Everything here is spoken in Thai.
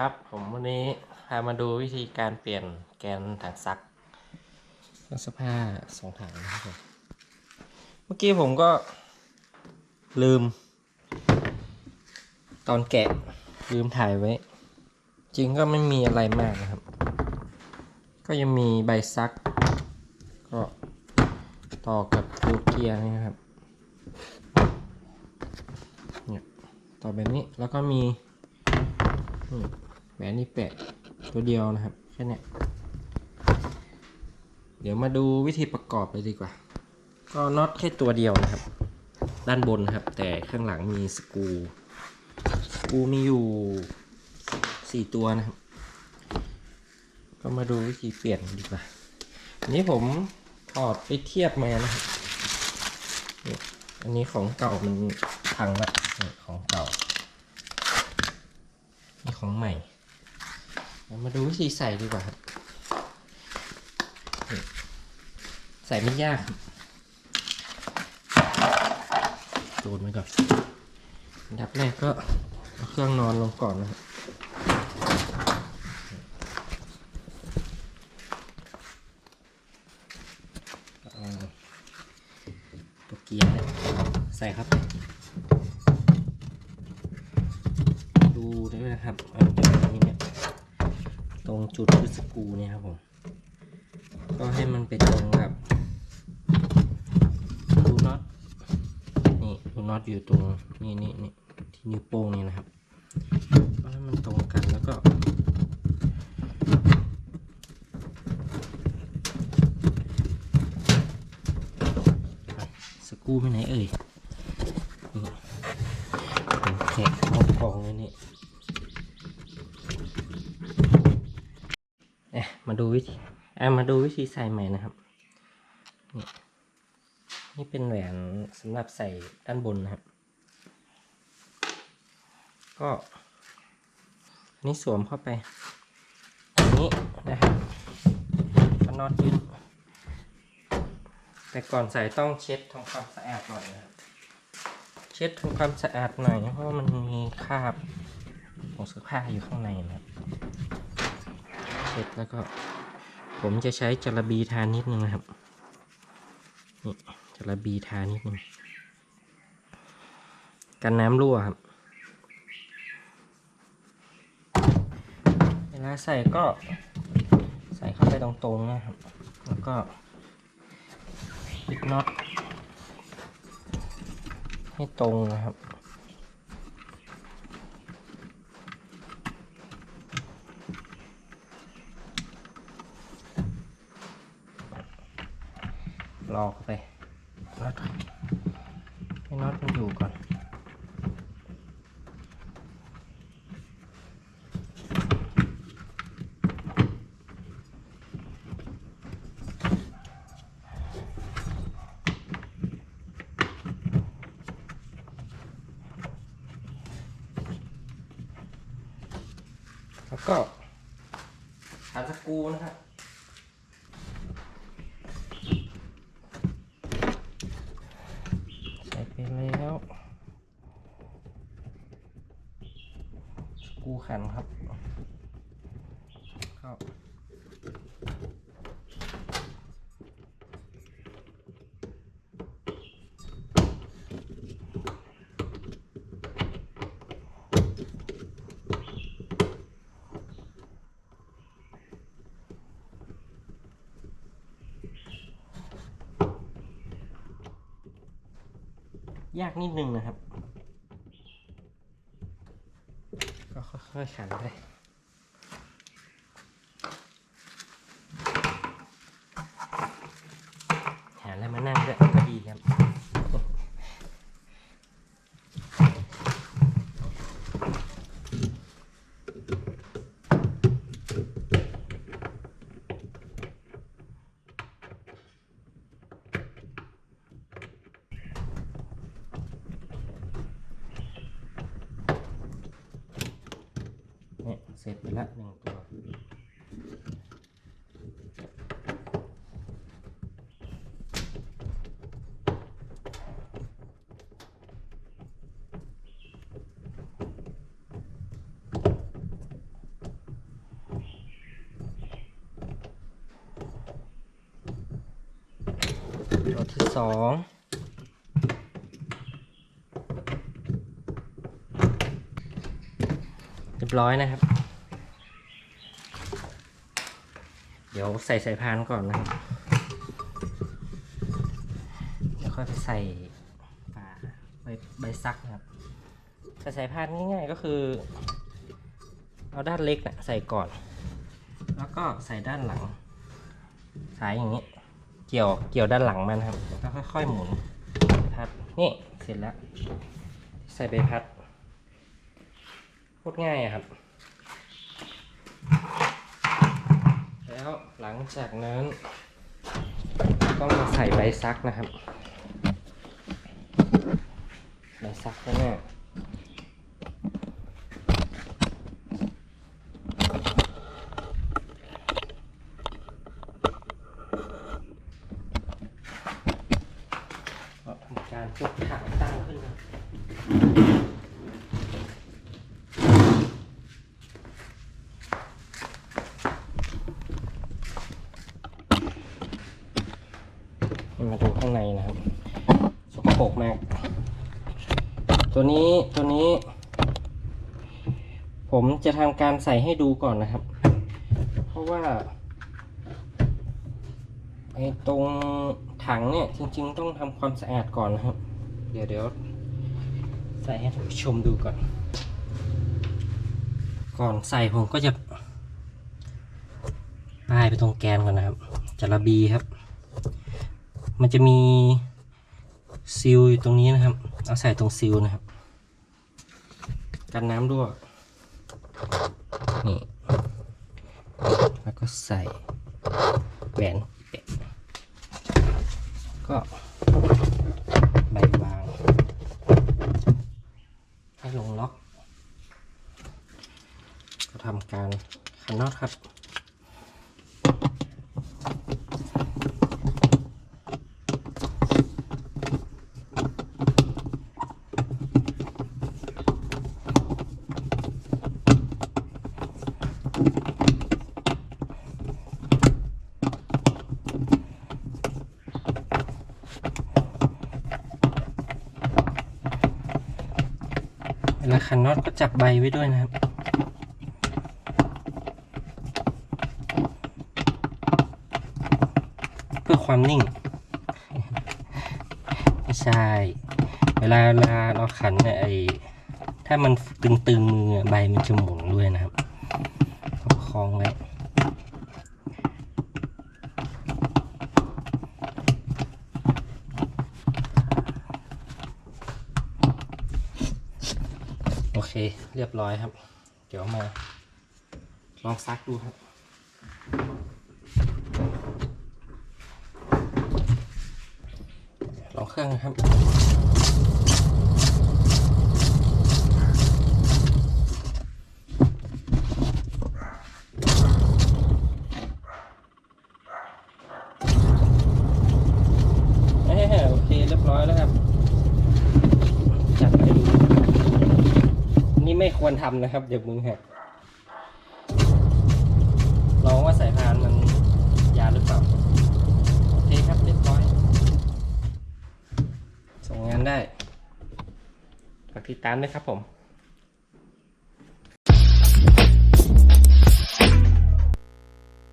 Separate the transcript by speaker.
Speaker 1: ครับ ผมวันนี้พามาดูวิธีการเปลี่ยนแกนถังซักเครื่องซักผ้าสองถังนะครับผมเมื่อกี้ผมก็ลืม ตอนแกะลืมถ่ายไว้ จริงก็ไม่มีอะไรมากนะครับ ก็ยังมีใบซัก ก็ต่อกับลูกเกียร์นี่นะครับเนี่ยต่อแบบนี้แล้วก็มีนี่ แหวนนี่แปะตัวเดียวนะครับแค่เนี้ยเดี๋ยวมาดูวิธีประกอบเลยดีกว่า ก็น็อตแค่ตัวเดียวนะครับ ด้านบนนะครับ แต่ข้างหลังมีสกรูสกรูมีอยู่สี่ตัวนะครับ ก็มาดูวิธีเปลี่ยนดีกว่าอันนี้ผมถอดไปเทียบมานะครับอันนี้ของเก่ามันพังละนี่ของเก่านี่ของใหม่ มาดูวิธีใส่ดีกว่าครับใส่ไม่ยากครับโดนไว้ก่อนอันดับแรกก็เอาเครื่องนอนลงก่อนนะครับตัวเกียร์ใส่ครับ จุดคือสกูเนี่ยครับผม ก็ให้มันไปตรงกับดูน็อตนี่ดูน็อตอยู่ตรงนี่นี่นี่ที่นิ้วโป้งนี่นะครับก็ให้มันตรงกันแล้วก็สกูไปไหนเอ่ยนี่ผมแกะออกกล่องเลยนี่เอ๊ะ มาดูวิธีเอะมาดูวิธีใส่ใหม่นะครับ นี่เป็นแหวนสำหรับใส่ด้านบนนะครับ ก็อันนี้สวมเข้าไปอย่างนี้นะครับก็น็อตยึดแต่ก่อนใส่ต้องเช็ดทำความสะอาดหน่อยนะครับ เช็ดทำความสะอาดหน่อยเพราะมันมีคราบของเสื้อผ้าอยู่ข้างในนะครับ เช็ดแล้วก็ ผมจะใช้จระบีทานิดนึงนะครับ นี่จระบีทานิดนึง กันน้ำรั่วครับ เวลาใส่ก็ใส่เข้าไปตรงๆนะครับ แล้วก็ปิดน็อตให้ตรงนะครับ รอเข้าไปน็อตให้น็อตมันอยู่ก่อนแล้วก็หาสกูนะครับ ใส่ไปแล้ว ส กรูขันครับเข้าๆยากนิดนึงนะครับ ค่อยขันไปหาอะไรมานั่งด้วย เสร็จไปแล้วหนึ่งตัวตัวที่สอง ร้อยนะครับ เดี๋ยวใส่สายพานก่อนนะครับเดี๋ยวค่อยไปใส่ฝาใบใบซักนะครับใส่สายพานง่ายๆก็คือ เอาด้านเล็กนะใส่ก่อน แล้วก็ใส่ด้านหลัง สายอย่างนี้ เกี่ยวเกี่ยวด้านหลังมันครับแล้วก็ค่อยๆหมุนพัดนี่เสร็จแล้ว ใส่ใบพัด โคตรง่ายครับ แล้วหลังจากนั้นต้องมาใส่ใบซักนะครับ ใบซักแน่ๆก็ทำการยกถังตั้งขึ้นครับมาดูข้างในนะครับ สกปรกมาก ตัวนี้ตัวนี้ ผมจะทำการใส่ให้ดูก่อนนะครับ เพราะว่าไอ้ตรงถังเนี่ยจริง ๆ ต้องทำความสะอาดก่อนนะครับ เดี๋ยวเดี๋ยวใส่ให้ท่านผู้ชมดูก่อน ก่อนใส่ผมก็จะป้ายไปตรงแกนก่อนนะครับ จะระบีครับ มันจะมีซิลอยู่ตรงนี้นะครับ เอาใส่ตรงซิลนะครับ กันน้ำด้วย นี่ แล้วก็ใส่แหวนแปะก็ใบวาง ให้ลงล็อก ก็ทำการขันน็อตครับ เวลาขันน็อตก็จับใบไว้ด้วยนะครับ เพื่อความนิ่ง ไม่ใช่ เวลาเวลาเราขันเนี่ยไอถ้ามันตึงๆมือใบมันจะหมุนด้วยนะครับคล้องไว้ เค เรียบร้อยครับ เดี๋ยวมาลองซักดูครับลองเครื่องนะครับ เอ้โอเค เรียบร้อยแล้วครับ จัดไปดู นี่ไม่ ควรทำนะครับ เดี๋ยวมึงหักลองว่าสายพานมันยาวหรือเปล่า โอเคครับเรียบร้อย ส่งงานได้ฝากติดตามด้วยครับผม